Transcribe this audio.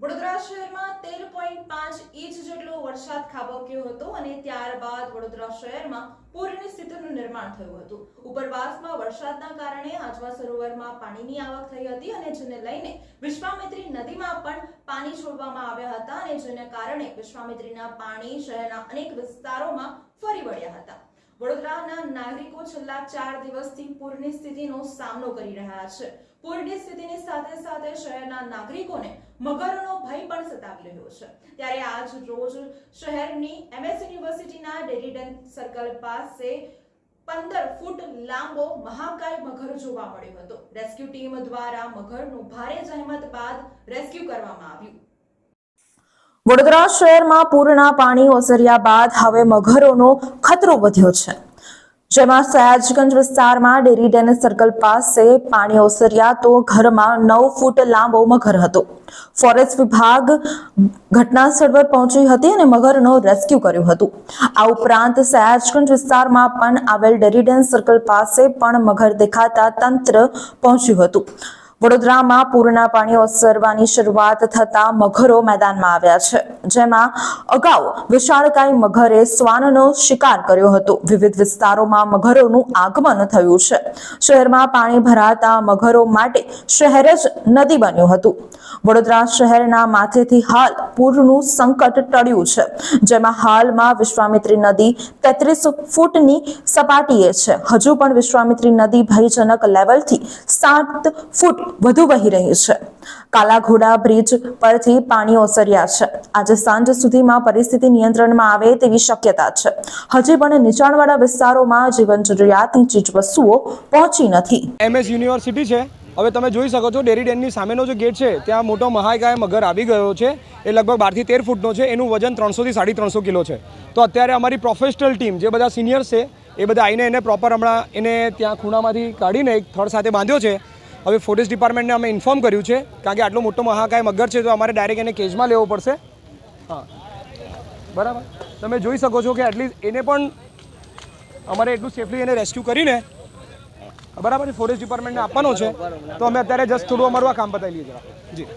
વડોદરા શહેરમાં તેર પોઈન્ટ પાંચ ઇંચ જેટલો વરસાદ ખાબક્યો હતો અને ત્યારબાદ વડોદરા શહેરમાં પૂરની સ્થિતિનું નિર્માણ થયું હતું. ઉપરવાસમાં વરસાદના કારણે આજવા સરોવરમાં પાણીની આવક થઈ હતી અને જેને લઈને વિશ્વામિત્રી નદીમાં પણ પાણી છોડવામાં આવ્યા હતા અને જેને કારણે વિશ્વામિત્રીના પાણી શહેરના અનેક વિસ્તારોમાં ફરી વળ્યા હતા. વડોદરાના નાગરિકો છેલ્લા ચાર દિવસથી પૂરની સ્થિતિનો સામનો કરી રહ્યા છે. પૂરની સ્થિતિની સાથે સાથે શહેરના નાગરિકોને મગરનો ભય પણ સતાવી રહ્યો છે. ત્યારે આજ રોજ શહેરની એમએસ યુનિવર્સિટીના ડેરીડન સર્કલ પાસે પંદર ફૂટ લાંબો મહાકાય મગર જોવા મળ્યો હતો. રેસ્ક્યુ ટીમ દ્વારા મગરનું ભારે જહેમત બાદ રેસ્ક્યુ કરવામાં આવ્યું. વડોદરા શહેરમાં પૂરના પાણી ઓસર્યા બાદ હવે મગરોનો ખતરો વધ્યો છે. જેમાં સયાજગંજ વિસ્તારમાં ડેરી ડેન સર્કલ પાસે પાણી ઓસર્યા તો ઘરમાં નવ ફૂટ લાંબો મગર હતો. ફોરેસ્ટ વિભાગ ઘટના સ્થળ પર પહોંચી હતી અને મગરનો રેસ્ક્યુ કર્યું હતું. આ ઉપરાંત સયાજગંજ વિસ્તારમાં પણ આવેલ ડેરીડેન સર્કલ પાસે પણ મગર દેખાતા તંત્ર પહોંચ્યું હતું. વડોદરામાં પૂરના પાણી ઓસરવાની શરૂઆત થતા મગરો મેદાનમાં આવ્યા છે. જેમાં અગાઉ વિશાળકાય મગરે શ્વાનનો શિકાર કર્યો હતો. વિવિધ વિસ્તારોમાં મગરોનું આગમન થયું છે. શહેરમાં પાણી ભરાતા મગરો માટે શહેર જ નદી બન્યું હતું. વડોદરા શહેરના માથેથી હાલ પૂરનું સંકટ ટળ્યું છે. જેમાં હાલમાં વિશ્વામિત્રી નદી તેત્રીસ ફૂટની સપાટીએ છે. હજુ પણ વિશ્વામિત્રી નદી ભયજનક લેવલથી સાત ફૂટ વધુ વહી રહી છે. કાલાઘોડા બ્રિજ પરથી પાણી ઓસર્યા છે. આજે સાંજ સુધીમાં પરિસ્થિતિ નિયંત્રણમાં આવે તેવી શક્યતા છે. હજી પણ નીચાણવાળા વિસ્તારોમાં જીવન જરૂરિયાતની ચીજવસ્તુઓ પહોંચી નથી. એમએસ યુનિવર્સિટી છે. હવે તમે જોઈ શકો છો, ડેરી ડેનની સામેનો જે ગેટ છે, ત્યાં મોટો મહાકાય મગર આવી ગયો છે. એ લગભગ બારથી તેર ફૂટનો છે. એનું વજન ત્રણસોથી સાડી ત્રણસો કિલો છે. તો અત્યારે અમારી પ્રોફેશનલ ટીમ જે બધા સિનિયર્સ છે, એ બધા આવીને એને પ્રોપર હમણાં એને ત્યાં ખૂણામાંથી કાઢીને એક થડ સાથે બાંધ્યો છે. હવે ફોરેસ્ટ ડિપાર્ટમેન્ટને અમે ઇન્ફોર્મ કર્યું છે કારણ કે આટલો મોટો મહાકાય મગર છે, તો અમારે ડાયરેક્ટ એને કેજમાં લેવો પડશે. હા. બરાબર? તમે જોઈ શકો છો કે એટલીસ્ટ એને પણ અમારે એટલું સેફલી એને રેસ્ક્યુ કરીને બરાબર ફોરેસ્ટ ડિપાર્ટમેન્ટને આપવાનો છે. તો અમે અત્યારે જસ્ટ થોડું અમારું આ કામ બતાવી લઈએ જરા. જી.